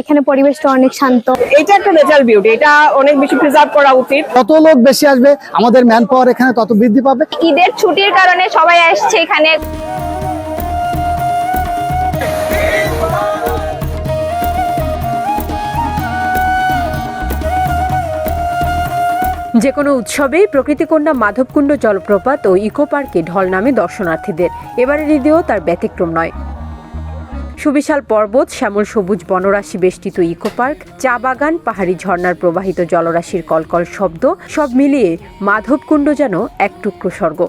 এখানে পরিবেশটা অনেক শান্ত। এটা একটা ন্যাচারাল বিউটি এটা অনেক বেশি প্রিজার্ভ করা উচিত। যত লোক বেশি আসবে আমাদের ম্যান পাওয়ার এখানে তত বৃদ্ধি পাবে। ঈদের ছুটির কারণে সবাই আসছে এখানে। যে কোনো উৎসবেই প্রকৃতিকন্যা মাধবকুণ্ড জলপ্রপাত ও ইকো পার্কে ঢল নামে দর্শনার্থীদের। এবারের ঈদেও তার ব্যতিক্রম নয়। সুবিশাল পর্বত, শ্যামল সবুজ বনরাশি বেষ্টিত ইকো পার্ক, চা বাগান, পাহাড়ি ঝর্ণার প্রবাহিত জলরাশির কলকল শব্দ, সব মিলিয়ে মাধবকুণ্ড যেন এক টুকরো স্বর্গ।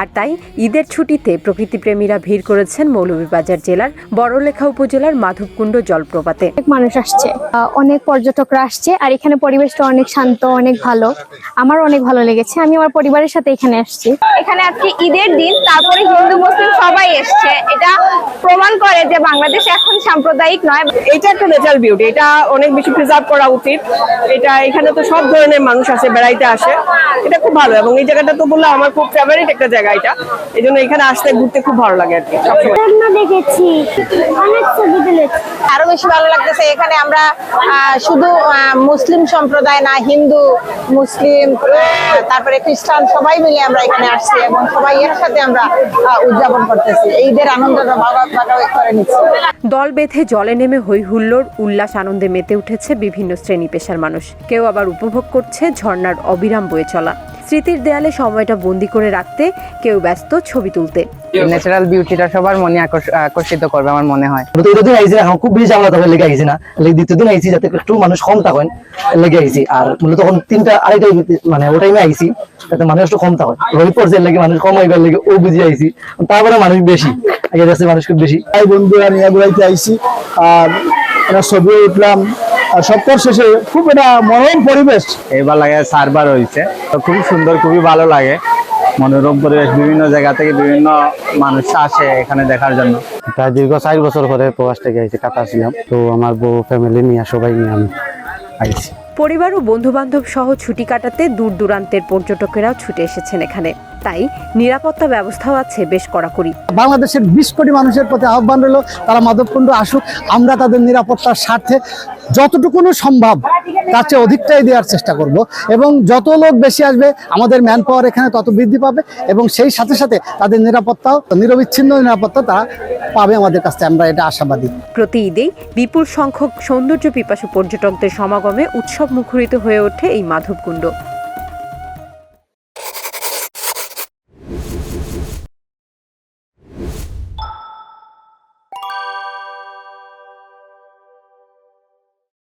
আর তাই ঈদের ছুটিতে প্রকৃতিপ্রেমীরা ভিড় করেছেন মৌলভীবাজার জেলার বড়লেখা উপজেলার মাধবকুণ্ড জলপ্রপাতে। অনেক মানুষ আসছে অনেক পর্যটকরা আসছে, আর এখানে পরিবেশটা অনেক শান্ত, অনেক ভালো। আমার অনেক ভালো লেগেছে, আমি আমার পরিবারের সাথে এখানে আসছি। এখানে আজকে ঈদের দিন, তারপরে হিন্দু, মুসলিম সবাই এসছে। এটা যে বাংলাদেশ এখন সাম্প্রদায়িক নয় এটা একটা ন্যাচারাল বিউটি এটা অনেক বেশি প্রিজার্ভ করা উচিত। এটা এখানে তো সব ধরনের মানুষ আসে বেড়াইতে আসে। এটা খুব ভালো এবং এই জায়গাটা তো বললাম আমার খুব ফেভারিট একটা জায়গা এটা। এই জন্য এখানে আসতে ঘুরতে খুব ভালো লাগে আর কি দেখেছি অনেক ছবি আরও বেশি ভালো লাগতেছে এখানে আমরা আহ, শুধু আহ, মুসলিম সম্প্রদায় না হিন্দু মুসলিম তারপরে খ্রিস্টান সবাই মিলে আমরা এখানে আসছি এবং সবাই একসাথে আমরা আহ, উদযাপন করতেছি। ঈদের আনন্দটা ভাগ করে নিচ্ছি। দল বেঁধে জলে নেমে হই হুল্লোড় উল্লাস আনন্দে মেতে উঠেছে বিভিন্ন শ্রেণি পেশার মানুষ। কেউ আবার উপভোগ করছে ঝর্ণার অবিরাম বয়ে চলা। স্মৃতির দেয়ালে সময়টা বন্দি করে রাখতে কেউ ব্যস্ত ছবি তুলতে। ন্যাচারাল বিউটিটা সবার মনে আকর্ষিত করবে আমার মনে হয়। দিন আইছি এখন খুব বেশি তখন লেগে আইছি না। দ্বিতীয় দিন আইছি যাতে একটু মানুষ কম থাকেন লেগে আইছি। আর মূলত তখন তিনটা আড়াইটাই মানে ও টাইমে আইছি যাতে মানুষ একটু কম থাকেন। রোহিত পর্যায়ে লেগে মানুষ কম আইবার লেগে ও বুঝে আইছি। তারপরে মানুষ বেশি। আগে যাচ্ছে মানুষ খুব বেশি। তাই বন্ধুরা নিয়ে ঘুরাইতে আইছি। আর এটা ছবি উঠলাম। আর সপ্তাহ শেষে খুব এটা মনোরম পরিবেশ। এবার লাগে সার্ভার হয়েছে তো খুবই সুন্দর খুবই ভালো লাগে। মনোরম পরিবেশ বিভিন্ন জায়গা থেকে বিভিন্ন মানুষ আসে এখানে দেখার জন্য। প্রায় দীর্ঘ চার বছর পরে প্রবাস থেকে আইছি কাতার ছিলাম তো আমার বউ ফ্যামিলি নিয়ে সবাই নিয়ে আমি আইছি। পরিবার ও বন্ধু বান্ধব সহ ছুটি কাটাতে দূর দূরান্তের পর্যটকেরাও ছুটে এসেছেন এখানে। তাই নিরাপত্তা ব্যবস্থাও আছে বেশ কড়াকড়ি। বাংলাদেশের বিশ কোটি মানুষের প্রতি আহ্বান রইল তারা মাধবকুণ্ড আসুক আমরা তাদের নিরাপত্তার স্বার্থে যতটুকুনো সম্ভব তার চেয়ে অধিকটাই দেওয়ার চেষ্টা করব। এবং যত লোক বেশি আসবে আমাদের ম্যান পাওয়ার এখানে তত বৃদ্ধি পাবে এবং সেই সাথে সাথে তাদের নিরাপত্তাও নিরবিচ্ছিন্ন নিরাপত্তা তারা পাবে আমাদের কাছ আমরা এটা আশাবাদী। প্রতি ঈদেই বিপুল সংখ্যক সৌন্দর্য পিপাসু পর্যটকদের সমাগমে উৎসব মুখরিত হয়ে ওঠে এই মাধবকুণ্ড।